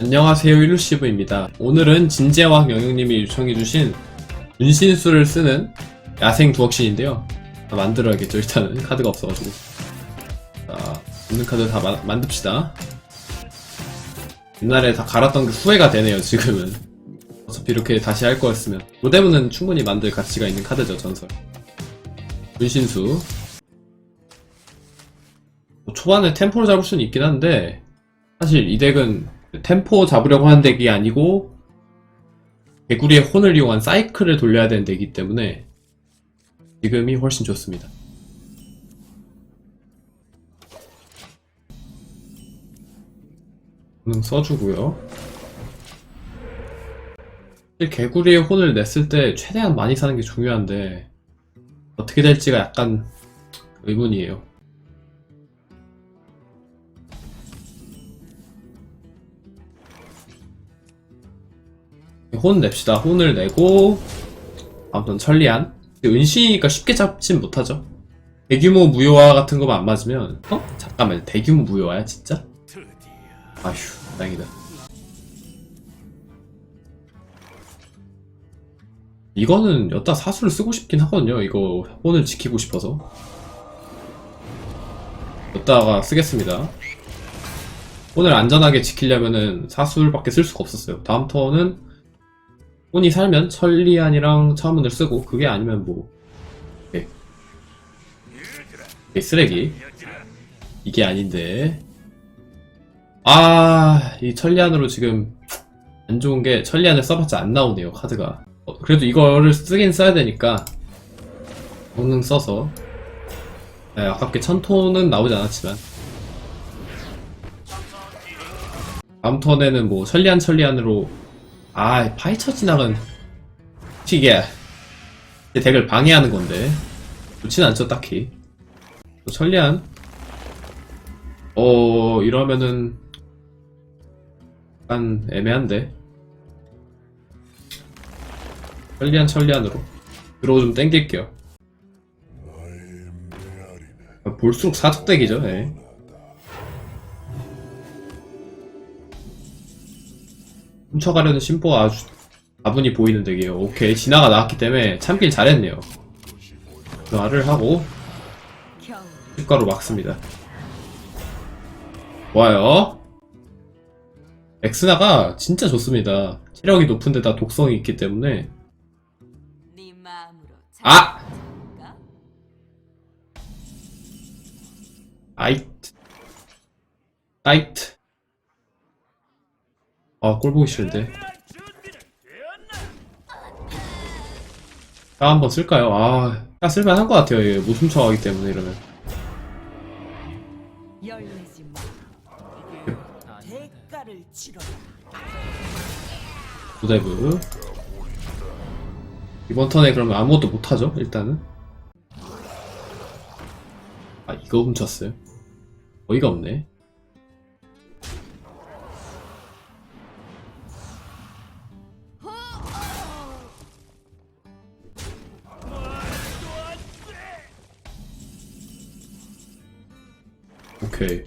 안녕하세요 일루시브입니다. 오늘은 진재왕 영영님이 요청해주신 분신수를 쓰는 야생 두억신인데요. 다 만들어야겠죠 일단은 카드가 없어가지고 자 있는 카드 다 마- 만듭시다. 옛날에 다 갈았던 게 후회가 되네요 지금은 어차피 이렇게 다시 할 거였으면 로데브는 충분히 만들 가치가 있는 카드죠 전설 분신수 뭐 초반에 템포를 잡을 수는 있긴 한데 사실 이 덱은 템포 잡으려고 하는 덱이 아니고 개구리의 혼을 이용한 사이클을 돌려야 되는 덱이기 때문에 지금이 훨씬 좋습니다. 음, 써주고요. 개구리의 혼을 냈을 때 최대한 많이 사는 게 중요한데 어떻게 될지가 약간 의문이에요. 혼 냅시다. 혼을 내고 아무튼 천리안 은신이니까 쉽게 잡진 못하죠. 대규모 무효화 같은 거만 안 맞으면 어? 잠깐만 대규모 무효화야 진짜? 아휴 다행이다. 이거는 여따 사수를 쓰고 싶긴 하거든요. 이거 혼을 지키고 싶어서 여따가 쓰겠습니다. 혼을 안전하게 지키려면은 사술밖에 쓸 수가 없었어요. 다음 턴은 혼이 살면 천리안이랑 차문을 쓰고 그게 아니면 뭐. 오케이. 오케이, 쓰레기. 이게 아닌데. 아 이 천리안으로 지금 안 좋은 게 천리안을 써봤자 안 나오네요 카드가. 어, 그래도 이거를 쓰긴 써야 되니까. 성능 써서. 네, 아깝게 천토는 나오지 않았지만. 다음 턴에는 뭐 천리안 천리안으로 아, 파이처 지나간 이게 제 덱을 방해하는 건데 좋진 않죠, 딱히. 또 천리안. 어, 이러면은 약간 애매한데. 천리안 천리안으로 들어오 좀 땡길게요. 아, 볼수록 사적덱이죠, 예. 훔쳐가려는 심보가 아주 다분히 보이는 덱이에요. 오케이, 진화가 나왔기 때문에 참길 잘했네요. 진화를 하고 효과로 막습니다. 좋아요. 엑스나가 진짜 좋습니다. 체력이 높은 데다 독성이 있기 때문에 아! 아이트 아이트 아 꼴 보기 싫은데. 아 한번 쓸까요? 아 야, 쓸만 한 것 같아요. 얘 무슨 척하기 때문에 이러면. 도대브 이번 턴에 그러면 아무것도 못하죠 일단은? 아 이거 훔쳤어요? 어이가 없네 오케이.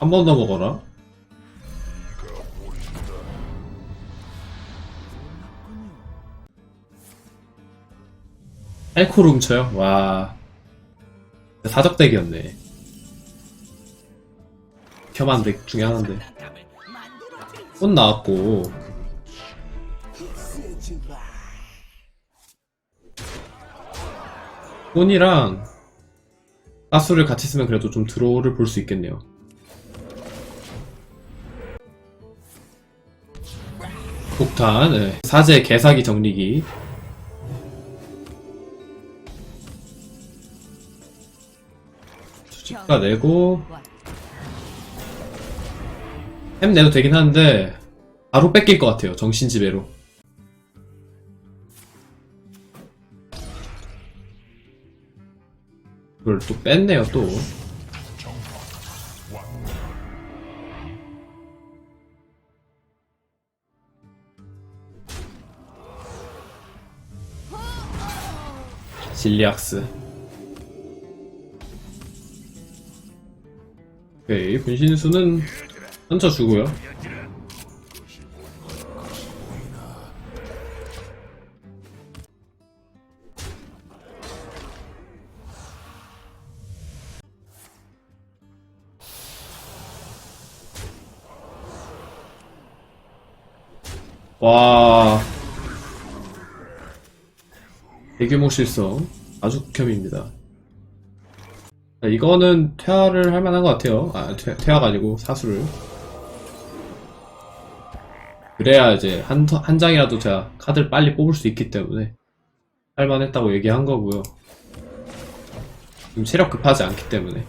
한 번 더 먹어라. 알코올 훔쳐요? 와. 사적덱이었네. 겸한 덱 중에 하나인데. 꽃 나왔고 꽃이랑 가수를 같이 쓰면 그래도 좀 드로우를 볼 수 있겠네요. 폭탄 네. 사제 개사기 정리기. 수집가 내고. 햄 내도 되긴 하는데 바로 뺏길 것 같아요 정신지배로 이걸 또 뺐네요 또. 진리악스. 오케이 분신수는 던져주고요 와 대규모 실성 아주 극혐입니다 자, 이거는 퇴화를 할 만한 것 같아요. 아, 퇴, 퇴화가 아니고 사수를. 그래야 이제 한, 터- 한 장이라도 제가 카드를 빨리 뽑을 수 있기 때문에 할 만했다고 얘기한 거고요. 지금 체력 급하지 않기 때문에.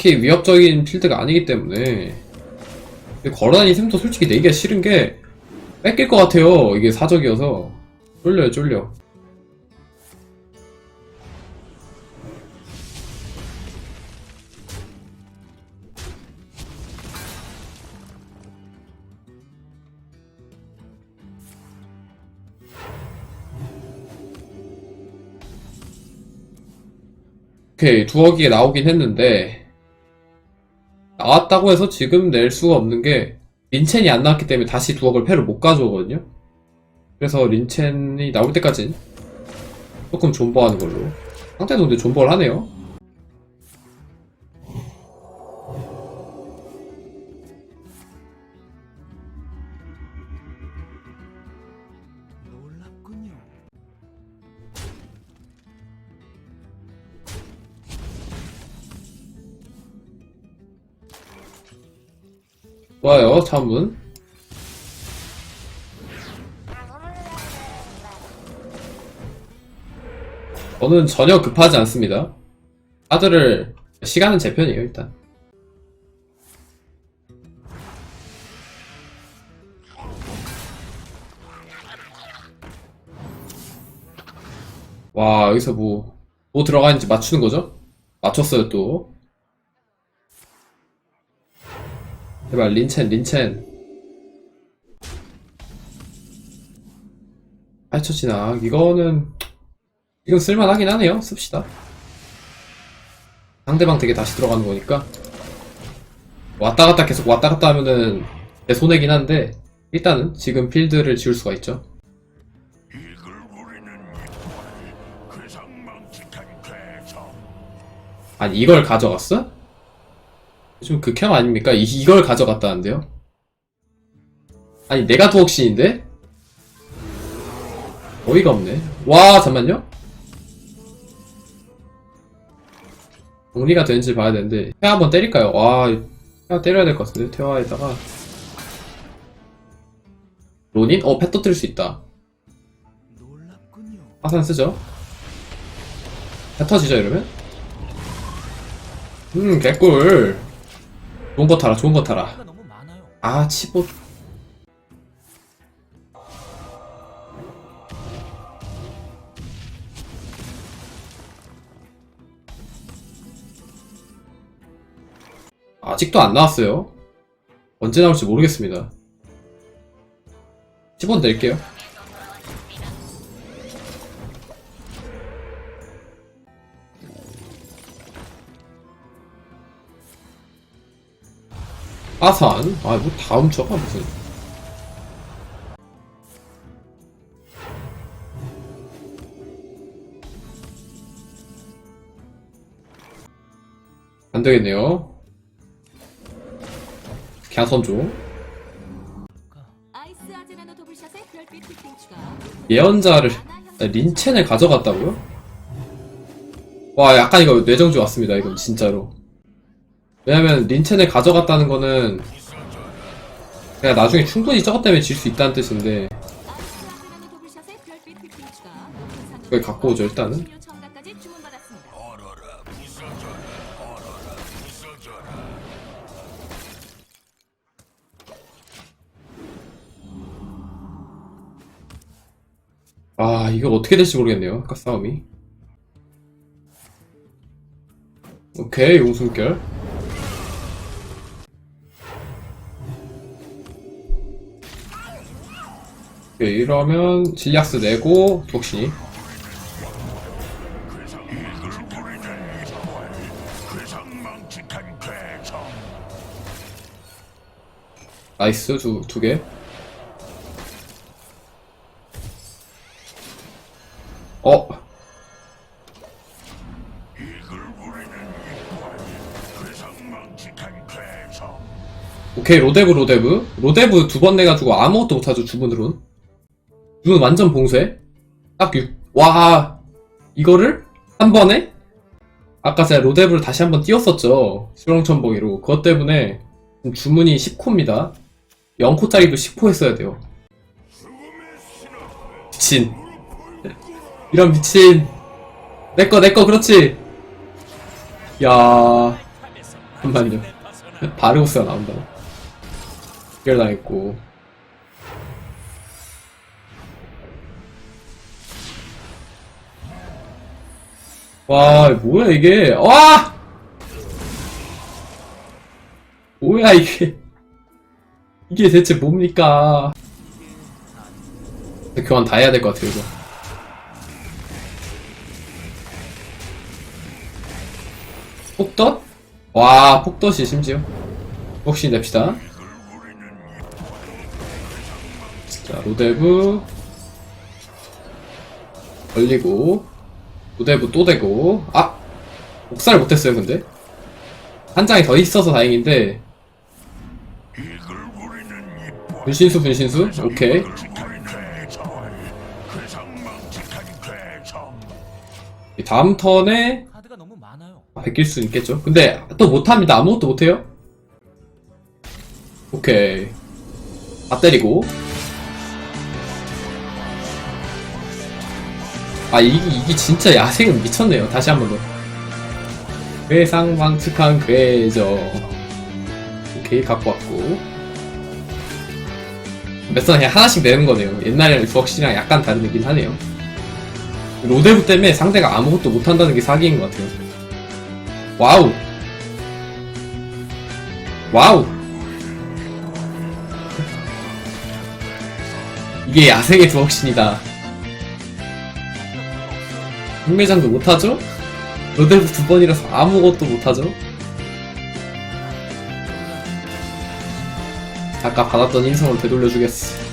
딱히 위협적인 필드가 아니기 때문에 걸어다니는 셈도 솔직히 내기가 싫은 게 뺏길 것 같아요. 이게 사적이어서 쫄려요, 쫄려. 오케이, 두어기에 나오긴 했는데 나왔다고 해서 지금 낼 수가 없는 게 린첸이 안 나왔기 때문에 다시 두억을 패로 못 가져오거든요. 그래서 린첸이 나올 때까진 조금 존버하는 걸로. 상대도 근데 존버를 하네요. 좋아요, 차문. 저는 전혀 급하지 않습니다. 카드를 시간은 제 편이에요, 일단. 와, 여기서 뭐, 뭐 들어가 있는지 맞추는 거죠? 맞췄어요, 또. 제발, 린첸, 린첸. 파이처 진학. 이거는, 이건 쓸만하긴 하네요. 씁시다. 상대방 덱에 다시 들어가는 거니까. 왔다 갔다 계속 왔다 갔다 하면은 내 손해긴 한데, 일단은 지금 필드를 지울 수가 있죠. 아니, 이걸 가져갔어? 좀 극혐 아닙니까? 이, 이걸 가져갔다는데요? 아니, 내가 두억신인데? 어이가 없네. 와, 잠만요? 정리가 되는지 봐야 되는데, 태화 한번 때릴까요? 와, 태화 때려야 될 것 같은데, 태화에다가. 로닌? 어, 펫 터뜨릴 수 있다. 화산 쓰죠. 배 터지죠, 이러면? 음, 개꿀. 좋은 거 타라, 좋은 거 타라. 아, 치보. 아직도 안 나왔어요. 언제 나올지 모르겠습니다. 10원 낼게요. 아산? 아, 뭐 다음 저가 무슨. 안 되겠네요. 피팅 추가. 예언자를, 아, 린첸을 가져갔다고요? 와, 약간 이거 뇌정지 왔습니다, 이건 진짜로. 왜냐면, 린첸을 가져갔다는 거는, 내가 나중에 충분히 저것 때문에 질 수 있다는 뜻인데. 그걸 갖고 오죠, 일단은. 16 첨가까지 주문받았습니다. 얼어라 부서져라. 얼어라 부서져라. 아, 이거 어떻게 될지 모르겠네요, 아까 싸움이. 오케이 용숨결 오케이 이러면 진략스 내고 괴성 나이스 두, 두 개. 어, 오케이, 로데브, 로데브. 로데브 두 번 내가지고 아무것도 못하죠, 주문으론. 주문 완전 봉쇄. 딱 6, 와, 이거를? 한 번에? 아까 제가 로데브를 다시 한 번 띄웠었죠. 수렁천봉이로. 그것 때문에 주문이 10코입니다. 0코짜리도 10코 했어야 돼요. 미친. 이런 미친. 내꺼, 내꺼, 그렇지. 야 잠깐만요. 바르고스가 나온다고. 해결당했고. 와, 뭐야, 이게. 와! 뭐야, 이게. 이게 대체 뭡니까? 교환 다 해야 될 것 같아요, 이거. 폭덧? 와, 폭덧이 심지어. 혹시 냅시다. 자, 로데브. 걸리고. 로데브 또 되고. 아! 복사를 못했어요, 근데. 한 장이 더 있어서 다행인데. 분신수, 분신수? 오케이. 다음 턴에 많아요 베낄 수 있겠죠. 근데 또 못합니다. 아무것도 못해요. 오케이. 다 때리고. 아, 이게, 이게 진짜 야생은 미쳤네요. 다시 한 번 더. 괴상망측한 괴저. 오케이, 갖고 왔고. 몇선 그냥 하나씩 내는 거네요. 옛날에는 주억시랑 약간 다르긴 하네요. 로데브 때문에 상대가 아무것도 못한다는 게 사기인 것 같아요. 와우. 와우. 이게 야생의 두억신이다. 흑매장도 못하죠? 로데브 두 번이라서 아무것도 못하죠? 아까 받았던 인성을 되돌려주겠어.